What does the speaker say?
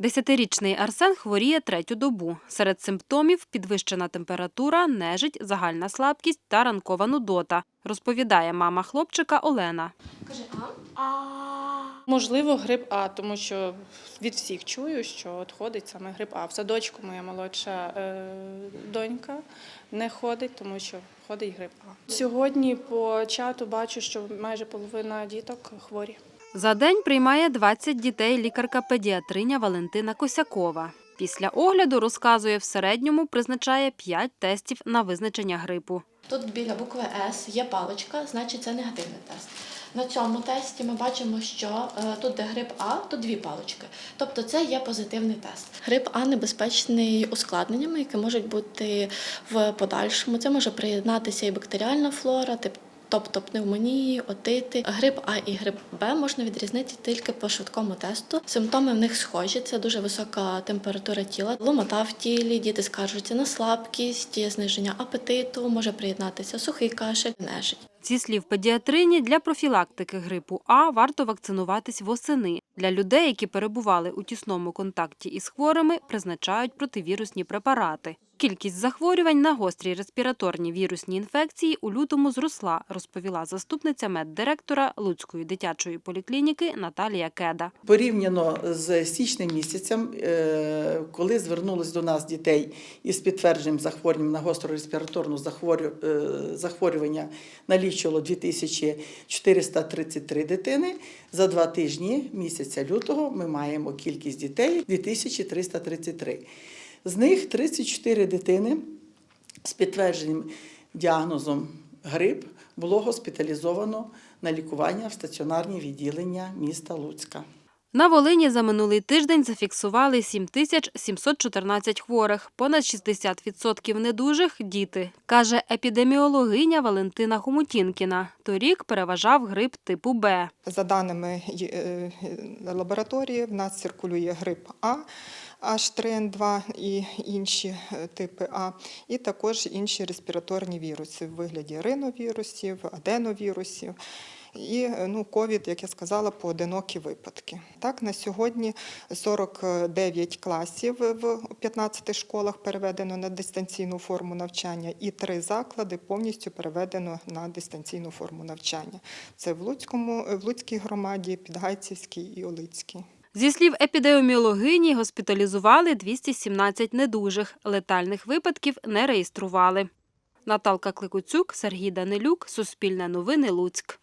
Десятирічний Арсен хворіє третю добу. Серед симптомів підвищена температура, нежить, загальна слабкість та ранкова нудота, розповідає мама хлопчика Олена. Кажи а. Можливо, грип А, тому що від всіх чую, що от ходить саме грип А. В садочку моя молодша е, донька не ходить, тому що ходить грип А. Сьогодні по чату бачу, що майже половина діток хворі. За день приймає 20 дітей лікарка-педіатриня Валентина Косякова. Після огляду, розказує, в середньому призначає 5 тестів на визначення грипу. Тут біля букви С є паличка, значить це негативний тест. На цьому тесті ми бачимо, що е, тут, де грип А, тут дві палички. Тобто це є позитивний тест. Грип А небезпечний ускладненнями, які можуть бути в подальшому. Це може приєднатися і бактеріальна флора. Тобто пневмонії, отити, грип А і грип Б можна відрізнити тільки по швидкому тесту. Симптоми в них схожі: це дуже висока температура тіла, ломота в тілі, діти скаржуються на слабкість, зниження апетиту, може приєднатися сухий кашель, нежить. Зі слів педіатрині, для профілактики грипу А варто вакцинуватись восени. Для людей, які перебували у тісному контакті із хворими, призначають противірусні препарати. Кількість захворювань на гострі респіраторні вірусні інфекції у лютому зросла, розповіла заступниця меддиректора Луцької дитячої поліклініки Наталія Кеда. Порівняно з січним місяцем, е, коли звернулись до нас дітей із підтвердженням захворювання на гостро респіраторну захворю- е, захворювання, налічило 2433 дитини. За два тижні місяця лютого ми маємо кількість дітей 2333. З них 34 дитини з підтвердженим діагнозом грип було госпіталізовано на лікування в стаціонарні відділення міста Луцька. На Волині за минулий тиждень зафіксували 7714 хворих, понад 60% недужих – діти, каже епідеміологиня Валентина Хомутінкіна. Торік переважав грип типу Б. За даними е, е, лабораторії, в нас циркулює грип А, H3N2 і інші е, типи А, і також інші респіраторні віруси в вигляді риновірусів, аденовірусів. І е, ну, ковід, як я сказала, поодинокі випадки. Так, на сьогодні 49 класів в 15 школах переведено на дистанційну форму навчання, і три заклади повністю переведено на дистанційну форму навчання. Це в Луцькому, в Луцькій громаді, Підгайцівській і Олицькій. Зі слів епідеміологині, госпіталізували 217 недужих. Летальних випадків не реєстрували. Наталка Кликуцюк, Сергій Данилюк, Суспільне новини, Луцьк.